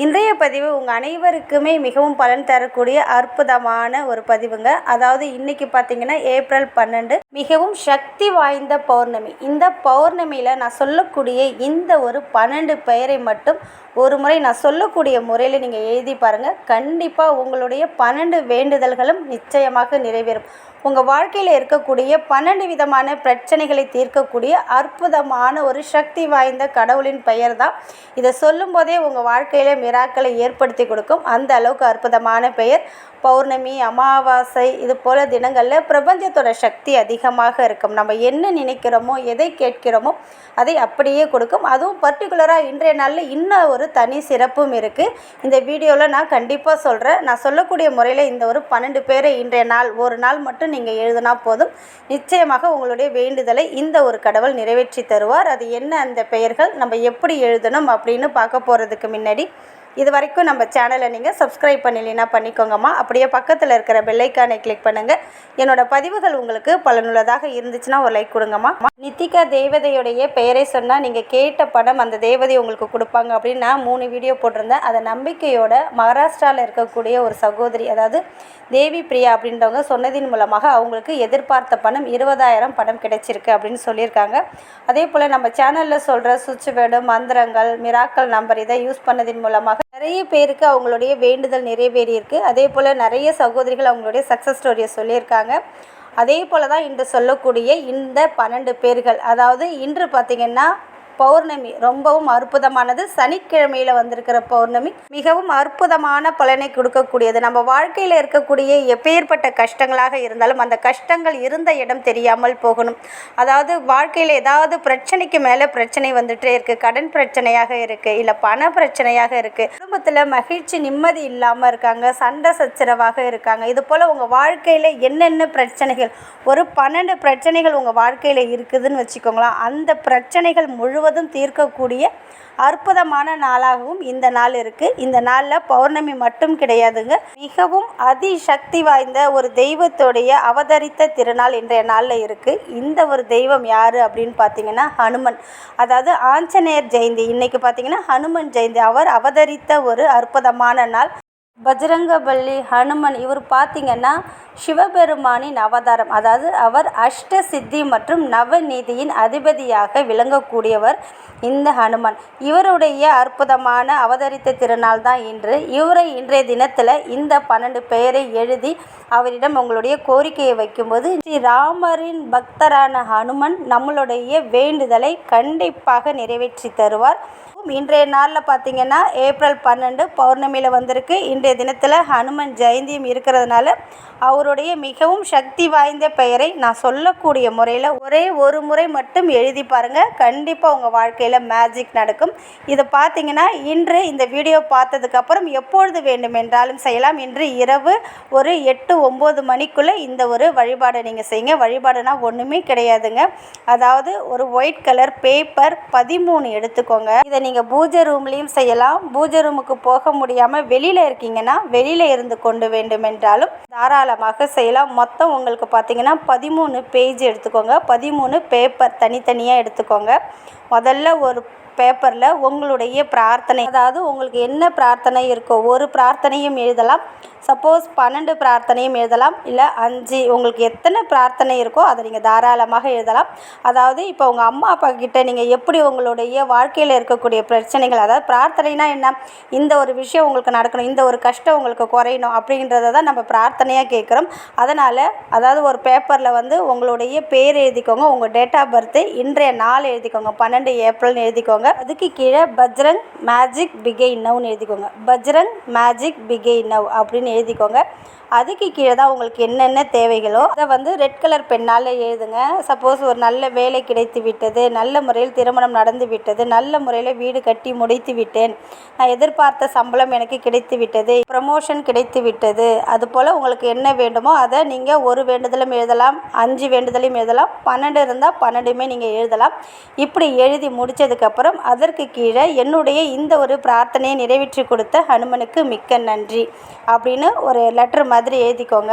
இன்றைய பதிவு உங்கள் அனைவருக்குமே மிகவும் பலன் தரக்கூடிய அற்புதமான ஒரு பதிவுங்க. அதாவது இன்னைக்கு பார்த்தீங்கன்னா ஏப்ரல் பன்னெண்டு. மிகவும் சக்தி வாய்ந்த பௌர்ணமி. இந்த பௌர்ணமியில் நான் சொல்லக்கூடிய இந்த ஒரு பன்னெண்டு பெயரை மட்டும் ஒரு முறை நான் சொல்லக்கூடிய முறையில் நீங்கள் எழுதி பாருங்கள் கண்டிப்பாக உங்களுடைய பன்னெண்டு வேண்டுதல்களும் நிச்சயமாக நிறைவேறும். உங்கள் வாழ்க்கையில் இருக்கக்கூடிய பன்னெண்டு விதமான பிரச்சனைகளை தீர்க்கக்கூடிய அற்புதமான ஒரு சக்தி வாய்ந்த கடவுளின் பெயர் தான் இதை சொல்லும்போதே உங்கள் வாழ்க்கையில் மிராக்களை ஏற்படுத்தி கொடுக்கும். அந்த அளவுக்கு அற்புதமான பெயர். பௌர்ணமி அமாவாசை இது போல் தினங்களில் பிரபஞ்சத்தோட சக்தி அதிகமாக இருக்கும். நம்ம என்ன நினைக்கிறோமோ எதை கேட்கிறோமோ அதை அப்படியே கொடுக்கும். அதுவும் பர்டிகுலராக இன்றைய நாளில் இன்னும் ஒரு தனி சிறப்பும் இருக்குது இந்த வீடியோவில் நான் கண்டிப்பாக சொல்கிறேன் நான் சொல்லக்கூடிய முறையில் இந்த ஒரு பன்னெண்டு பேரை இன்றைய நாள் ஒரு நாள் மட்டும் நீங்கள் எழுதினா போதும். நிச்சயமாக உங்களுடைய வேண்டுதலை இந்த ஒரு கடவுள் நிறைவேற்றி தருவார். அது என்ன அந்த பெயர்கள்? நம்ம எப்படி எழுதணும் அப்படின்னு பார்க்க போகிறதுக்கு முன்னாடி இது வரைக்கும் நம்ம சேனலை நீங்கள் சப்ஸ்கிரைப் பண்ணலைன்னா பண்ணிக்கோங்கம்மா. அப்படியே பக்கத்தில் இருக்கிற பெல்லைக்கானை கிளிக் பண்ணுங்கள் என்னோட பதிவுகள் உங்களுக்கு பலனுள்ளதாக இருந்துச்சுன்னா ஒரு லைக் கொடுங்கம்மா. நித்திகா தேவதையுடைய பெயரை சொன்னால் நீங்கள் கேட்ட படம் அந்த தேவதை உங்களுக்கு கொடுப்பாங்க அப்படின்னு நான் மூணு வீடியோ போட்டிருந்தேன். அதை நம்பிக்கையோட மகாராஷ்டிராவில் இருக்கக்கூடிய ஒரு சகோதரி அதாவது தேவி பிரியா அப்படின்றவங்க சொன்னதின் மூலமாக அவங்களுக்கு எதிர்பார்த்த பணம் இருபதாயிரம் பணம் கிடைச்சிருக்கு அப்படின்னு சொல்லியிருக்காங்க. அதே போல் நம்ம சேனலில் சொல்கிற சுவிட்ச் வேர்டு மந்திரங்கள் மிராக்கல் நம்பர் இதை யூஸ் பண்ணதின் மூலமாக நிறைய பேருக்கு அவங்களுடைய வேண்டுதல் நிறைவேறியிருக்கு. அதே போல் நிறைய சகோதரிகள் அவங்களுடைய சக்ஸஸ் ஸ்டோரியை சொல்லியிருக்காங்க. அதே போல் தான் இன்று சொல்லக்கூடிய இந்த பன்னெண்டு பேர்கள். அதாவது இன்று பார்த்திங்கன்னா பௌர்ணமி ரொம்பவும் அற்புதமானது. சனிக்கிழமையில் வந்திருக்கிற பௌர்ணமி மிகவும் அற்புதமான பலனை கொடுக்கக்கூடியது. நம்ம வாழ்க்கையில் இருக்கக்கூடிய எப்பேற்பட்ட கஷ்டங்களாக இருந்தாலும் அந்த கஷ்டங்கள் இருந்த இடம் தெரியாமல் போகணும். அதாவது வாழ்க்கையில் ஏதாவது பிரச்சனைக்கு மேலே பிரச்சனை வந்துட்டே இருக்குது கடன் பிரச்சனையாக இருக்குது இல்லை பண பிரச்சனையாக இருக்குது குடும்பத்தில் மகிழ்ச்சி நிம்மதி இல்லாமல் இருக்காங்க. சண்டை சச்சரவாக இருக்காங்க. இது போல் உங்கள் வாழ்க்கையில் என்னென்ன பிரச்சனைகள் ஒரு பன்னெண்டு பிரச்சனைகள் உங்கள் வாழ்க்கையில் இருக்குதுன்னு வச்சுக்கோங்களேன். அந்த பிரச்சனைகள் முழு முழுவதும் தீர்க்கக்கூடிய அற்புதமான நாளாகவும் இந்த நாள் இருக்குது இந்த நாளில் பௌர்ணமி மட்டும் கிடையாதுங்க. மிகவும் அதிசக்தி வாய்ந்த ஒரு தெய்வத்துடைய அவதரித்த திருநாள் இன்றைய நாளில் இருக்குது இந்த ஒரு தெய்வம் யார் அப்படின்னு பார்த்தீங்கன்னா ஹனுமன். அதாவது ஆஞ்சநேயர் ஜெயந்தி. இன்றைக்கி பார்த்தீங்கன்னா ஹனுமன் ஜெயந்தி. அவர் அவதரித்த ஒரு அற்புதமான நாள். பஜ்ரங்கபள்ளி ஹனுமன் இவர் பார்த்திங்கன்னா சிவபெருமானின் அவதாரம். அதாவது அவர் அஷ்ட சித்தி மற்றும் நவநீதியின் அதிபதியாக விளங்கக்கூடியவர் இந்த ஹனுமன். இவருடைய அற்புதமான அவதரித்த திருநாள் தான் இன்று. இவரை இன்றைய தினத்தில் இந்த பன்னெண்டு பெயரை எழுதி அவரிடம் உங்களுடைய கோரிக்கையை வைக்கும்போது ஸ்ரீ ராமரின் பக்தரான ஹனுமன் நம்மளுடைய வேண்டுதலை கண்டிப்பாக நிறைவேற்றி தருவார். இன்றைய நாளில் பார்த்தீங்கன்னா ஏப்ரல் பன்னெண்டு பௌர்ணமியில் வந்திருக்கு. இன்றைய தினத்தில் ஹனுமன் ஜெயந்தியும் இருக்கிறதுனால அவருடைய மிகவும் சக்தி வாய்ந்த பெயரை நான் சொல்லக்கூடிய முறையில் ஒரே ஒரு முறை மட்டும் எழுதி பாருங்கள் கண்டிப்பாக உங்கள் வாழ்க்கையில் மேஜிக் நடக்கும். இதை பார்த்தீங்கன்னா இன்று இந்த வீடியோ பார்த்ததுக்கப்புறம் எப்பொழுது வேண்டுமென்றாலும் செய்யலாம். இன்று இரவு ஒரு எட்டு ஒம்பது மணிக்குள்ளே இந்த ஒரு வழிபாடை நீங்கள் செய்யுங்க. வழிபாடுனா ஒன்றுமே கிடையாதுங்க. அதாவது ஒரு ஒயிட் கலர் பேப்பர் பதிமூணு எடுத்துக்கோங்க. இதை நீங்கள் பூஜை ரூம்லேயும் செய்யலாம். பூஜை ரூமுக்கு போக முடியாமல் வெளியில் இருக்கீங்க பார்த்தீங்கன்னா வெளியில் இருந்து கொண்டு வேண்டுமென்றாலும் தாராளமாக செய்யலாம். மொத்தம் உங்களுக்கு பார்த்தீங்கன்னா பதிமூணு பேஜ் எடுத்துக்கோங்க. பதிமூணு பேப்பர் தனித்தனியாக எடுத்துக்கோங்க. முதல்ல ஒரு பேப்பரில் உங்களுடைய பிரார்த்தனை. அதாவது உங்களுக்கு என்ன பிரார்த்தனை இருக்கோ ஒரு பிரார்த்தனையும் எழுதலாம். சப்போஸ் பன்னெண்டு பிரார்த்தனையும் எழுதலாம். இல்லை அஞ்சு உங்களுக்கு எத்தனை பிரார்த்தனை இருக்கோ அதை நீங்கள் தாராளமாக எழுதலாம். அதாவது இப்போ உங்கள் அம்மா அப்பா கிட்ட நீங்கள் எப்படி உங்களுடைய வாழ்க்கையில் இருக்கக்கூடிய பிரச்சனைகள் அதாவது பிரார்த்தனைனா என்ன? இந்த ஒரு விஷயம் உங்களுக்கு நடக்கணும் இந்த ஒரு கஷ்டம் உங்களுக்கு குறையணும் அப்படின்றத தான் நம்ம பிரார்த்தனையாக கேட்குறோம் அதனால் அதாவது ஒரு பேப்பரில் வந்து உங்களுடைய பேர் எழுதிக்கோங்க உங்கள் டேட் ஆஃப் பர்த்து இன்றைய நாள் எழுதிக்கோங்க பன்னெண்டு ஏப்ரல்னு எழுதிக்கோங்க. அதுக்கு கீழே பஜ்ரங் மேஜிக் பிகை நவ்னு எழுதிக்கோங்க. பஜ்ரங் மேஜிக் பிகை நவ் அப்படின்னு எழுதிக்கோங்க. அதுக்கு கீழே தான் உங்களுக்கு என்னென்ன தேவைகளோ அதை வந்து ரெட் கலர் பெண்ணால் எழுதுங்க. சப்போஸ் ஒரு நல்ல வேலை கிடைத்து விட்டது நல்ல முறையில் திருமணம் நடந்து விட்டது நல்ல முறையில் வீடு கட்டி முடித்து விட்டேன். நான் எதிர்பார்த்த சம்பளம் எனக்கு கிடைத்து விட்டது ப்ரமோஷன் கிடைத்து விட்டது. அதுபோல் உங்களுக்கு என்ன வேண்டுமோ அதை நீங்கள் ஒரு வேண்டுதலும் எழுதலாம் அஞ்சு வேண்டுதலையும் எழுதலாம் பன்னெண்டு இருந்தால் பன்னெண்டுமே நீங்கள் எழுதலாம். இப்படி எழுதி முடித்ததுக்கப்புறம் வணக்கம். அதற்கு கீழே என்னுடைய இந்த ஒரு பிரார்த்தனையை நிறைவேற்றி கொடுத்த ஹனுமனுக்கு மிக்க நன்றி அப்படின்னு ஒரு லெட்ரு மாதிரி எழுதிக்கோங்க.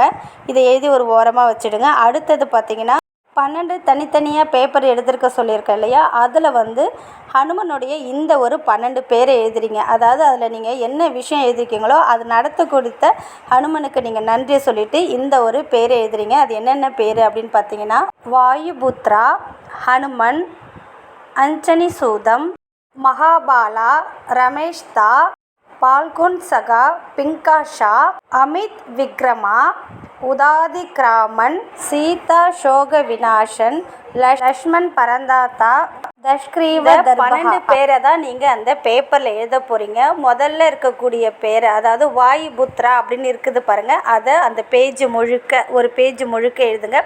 இதை எழுதி ஒரு ஓரமாக வச்சுடுங்க. அடுத்தது பார்த்தீங்கன்னா பன்னெண்டு தனித்தனியாக பேப்பர் எடுத்திருக்க சொல்லியிருக்கேன் இல்லையா? அதில் வந்து ஹனுமனுடைய இந்த ஒரு பன்னெண்டு பேரை எழுதுறீங்க. அதாவது அதில் நீங்கள் என்ன விஷயம் எழுதிருக்கீங்களோ அது நடத்த கொடுத்த ஹனுமனுக்கு நீங்கள் நன்றியை சொல்லிவிட்டு இந்த ஒரு பேரை எழுதுறீங்க. அது என்னென்ன பேர் அப்படின்னு பார்த்தீங்கன்னா வாயுபுத்ரா ஹனுமன் அஞ்சனி சூதம் மகாபாலா ரமேஷ்தா பால்குன் சகா பிங்காஷா அமித் விக்ரமா உதாதி கிராமன் சீதா சோக விநாசன் லக்ஷ்மண் பரந்தாத்தா தஷ்கிரீவ பன்னெண்டு பேரை தான் நீங்கள் அந்த பேப்பரில் எழுத போகிறீங்க முதல்ல இருக்கக்கூடிய பேர் அதாவது வாயு புத்ரா அப்படின்னு இருக்குது பாருங்கள் அதை அந்த பேஜ் முழுக்க ஒரு பேஜ் முழுக்க எழுதுங்க.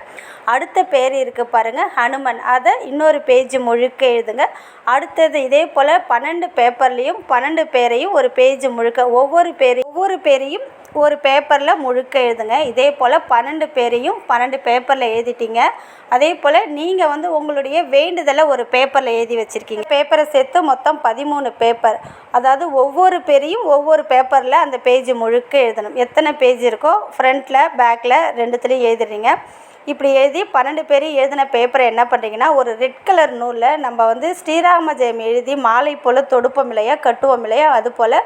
அடுத்த பேர் இருக்குது பாருங்கள் ஹனுமன். அதை இன்னொரு பேஜ் முழுக்க எழுதுங்க. அடுத்தது இதே போல் பன்னெண்டு பேப்பர்லேயும் பன்னெண்டு பேரையும் ஒரு பேஜ் முழுக்க ஒவ்வொரு பேரையும் ஒவ்வொரு பேரையும் ஒரு பேப்பரில் முழுக்க எழுதுங்க. இதே போல் பன்னெண்டு பேரையும் பன்னெண்டு பேப்பரில் எழுதிட்டீங்க. அதே போல் நீங்கள் வந்து உங்களுடைய வேண்டுதலை ஒரு பேப்பரில் எழுதி வச்சுருக்கீங்க. பேப்பரை சேர்த்து மொத்தம் பதிமூணு பேப்பர் அதாவது ஒவ்வொரு பேரையும் ஒவ்வொரு பேப்பரில் அந்த பேஜ் முழுக்க எழுதணும். எத்தனை பேஜ் இருக்கோ ஃப்ரண்ட்டில் பேக்கில் ரெண்டுத்துலேயும் எழுதுறீங்க இப்படி எழுதி பன்னெண்டு பேர் எழுதின பேப்பரை என்ன பண்ணுறீங்கன்னா ஒரு ரெட் கலர் நூலில் நம்ம வந்து ஸ்ரீராம ஜெயம் எழுதி மாலை போல் தொடுப்போம் இல்லையா கட்டுவோம் இல்லையா அது போல்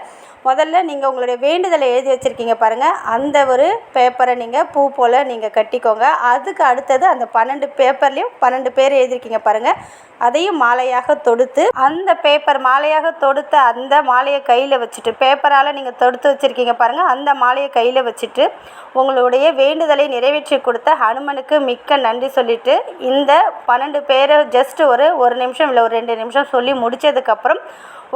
முதல்ல நீங்கள் உங்களுடைய வேண்டுதலை எழுதி வச்சுருக்கீங்க பாருங்கள் அந்த ஒரு பேப்பரை நீங்கள் பூ போல் நீங்கள் கட்டிக்கோங்க. அதுக்கு அடுத்தது அந்த பன்னெண்டு பேப்பர்லேயும் பன்னெண்டு பேர் எழுதியிருக்கீங்க பாருங்கள் அதையும் மாலையாக தொடுத்து அந்த பேப்பர் மாலையாக தொடுத்த அந்த மாலையை கையில் வச்சுட்டு பேப்பரால் நீங்கள் தொடுத்து வச்சுருக்கீங்க பாருங்கள் அந்த மாலையை கையில் வச்சுட்டு உங்களுடைய வேண்டுதலை நிறைவேற்றி கொடுத்த ஹனுமனுக்கு மிக்க நன்றி சொல்லிவிட்டு இந்த பன்னெண்டு பேரை ஜஸ்ட் ஒரு ஒரு நிமிஷம் இல்லை ஒரு ரெண்டு நிமிஷம் சொல்லி முடித்ததுக்கப்புறம்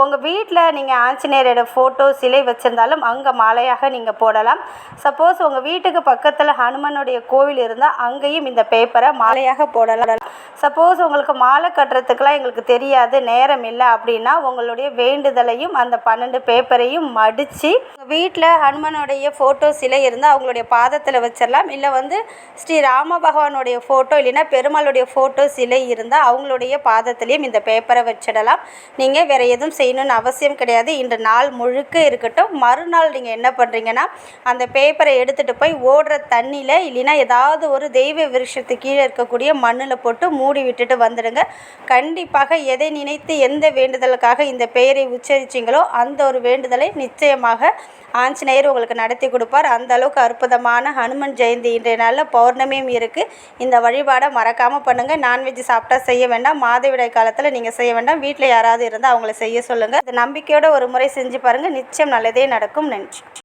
உங்கள் வீட்டில் நீங்கள் ஆஞ்சநேயரோட ஃபோட்டோ சிலை வச்சுருந்தாலும் அங்கே மாலையாக நீங்கள் போடலாம். சப்போஸ் உங்கள் வீட்டுக்கு பக்கத்தில் ஹனுமனுடைய கோவில் இருந்தால் அங்கேயும் இந்த பேப்பரை மாலையாக போடலாம். சப்போஸ் உங்களுக்கு மாலை கட்டுறதுக்கெலாம் எங்களுக்கு தெரியாது நேரம் இல்லை அப்படின்னா உங்களுடைய வேண்டுதலையும் அந்த பன்னெண்டு பேப்பரையும் மடித்து வீட்டில் ஹனுமனுடைய ஃபோட்டோ சிலை இருந்தால் அவங்களுடைய பாதத்தில் வச்சிடலாம் இல்லை வந்து ஸ்ரீ ராம பகவானுடைய ஃபோட்டோ இல்லைன்னா பெருமாளுடைய ஃபோட்டோ சிலை இருந்தால் அவங்களுடைய பாதத்துலேயும் இந்த பேப்பரை வச்சிடலாம். நீங்கள் வேறு எதுவும் செய்யணும்னு அவசியம் கிடையாது. இன்று நாள் முழுக்க இருக்கட்டும். மறுநாள் நீங்கள் என்ன பண்ணுறீங்கன்னா அந்த பேப்பரை எடுத்துகிட்டு போய் ஓடுற தண்ணியில் இல்லைன்னா ஏதாவது ஒரு தெய்வ விருஷத்து கீழே இருக்கக்கூடிய மண்ணில் போட்டு மூடி விட்டுட்டு வந்துடுங்க. கண்டிப்பாக எதை நினைத்து எந்த வேண்டுதலுக்காக இந்த பெயரை உச்சரிச்சிங்களோ அந்த ஒரு வேண்டுதலை நிச்சயமாக ஆஞ்சநேயர் உங்களுக்கு நடத்தி கொடுப்பார். அந்த அளவுக்கு அற்புதமான ஹனுமன் ஜெயந்தி இன்றைய நாளில் பௌர்ணமியும் இருக்குது இந்த வழிபாடை மறக்காமல் பண்ணுங்கள் நான்வெஜ் சாப்பிட்டா செய்ய வேண்டாம். மாதவிடாய் காலத்தில் நீங்கள் செய்ய வேண்டாம். வீட்டில் யாராவது இருந்தால் அவங்கள செய்ய சொல்லுங்கள் இந்த நம்பிக்கையோட ஒரு முறை செஞ்சு பாருங்கள் நிச்சயம் நல்லதே நடக்கும். நன்றி.